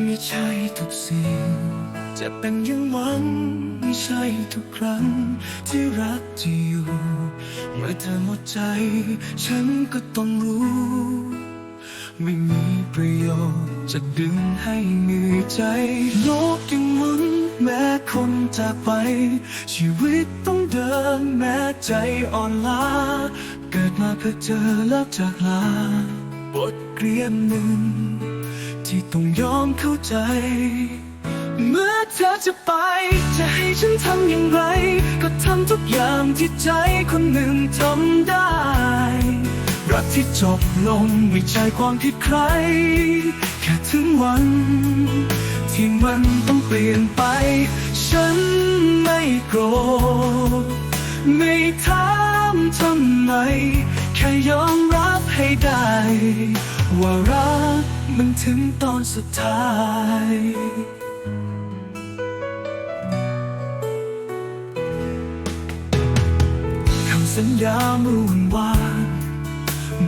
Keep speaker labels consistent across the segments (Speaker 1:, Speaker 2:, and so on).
Speaker 1: ไม่ใช่ทุกสิ่ง จะเป็นอยังหวัง ไม่ใช่ทุกครั้ง ที่รักจะอยู่ เมื่อเธอหมดใจ ฉันก็ต้องรู้ ไม่มีประโยชน์จะดึงให้เหนื่อยใจ โลกยังหมุนแม้คนจากไป ชีวิตต้องเดินแม้ใจอ่อนล้า เกิดมาเพื่อเจอแล้วจากลาบทเรียนหนึ่ง ที่ต้องยอมเข้าใจ เมื่อเธอจะไป จะให้ฉันทำอย่างไร ก็ทำทุกอย่างที่ใจคนหนึ่งทำได้ รักที่จบลงไม่ใช่ความผิดใคร แค่ถึงวัน ที่มันต้องเปลี่ยนไป ฉันไม่โกรธไม่ถามทำไม แค่ยอมรับให้ได้ ว่ารักมันถึงตอนสุดท้าย คำสัญญาเมื่อวันวาน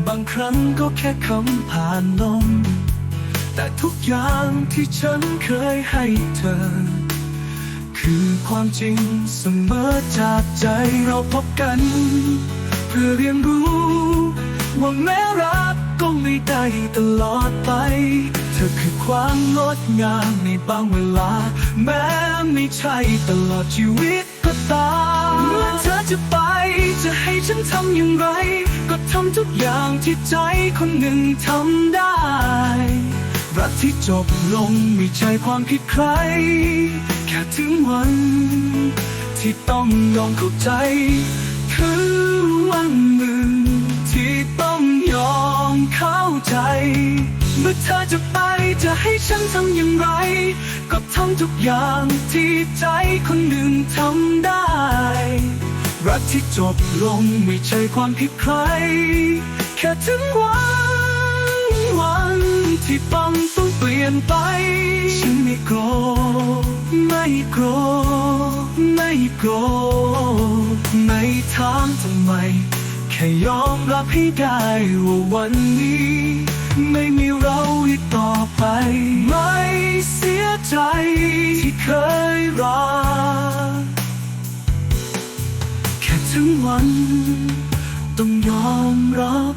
Speaker 1: บางครั้งก็แค่คำผ่านลม แต่ทุกอย่างที่ฉันเคยให้เธอ คือความจริงเสมอจากใจเราพบกัน เพื่อเรียนรู้ว่าแม้รัก ไม่ได้ตลอดไป เธอคือความงดงามในบางเวลา แม้ไม่ใช่ตลอดชีวิตก็ตามเมื่อเธอจะไป จะให้ฉันทำอย่างไร ก็ทำทุกอย่างที่ใจคนหนึ่งทำได้ รักที่จบลงไม่ใช่ความผิดใคร แค่ถึงวัน ที่ต้องยอมเข้าใจ ใจ เมื่อเธอจะไปจะให้ฉันทำอย่างไร ก็ทำทุกอย่างที่ใจคนหนึ่งทำได้ รักที่จบลงไม่ใช่ความผิดใคร แค่ถึงวันวันที่ต้องต้องเปลี่ยนไป ฉันไม่โกรธไม่โกรธไม่โกรธไม่ถามทำไม แค่ยอมรับให้ได้ว่าวันนี้ ไม่มีเราอีกต่อไป ไม่เสียใจที่เคยรักแค่ถึงวัน ต้องยอมรับ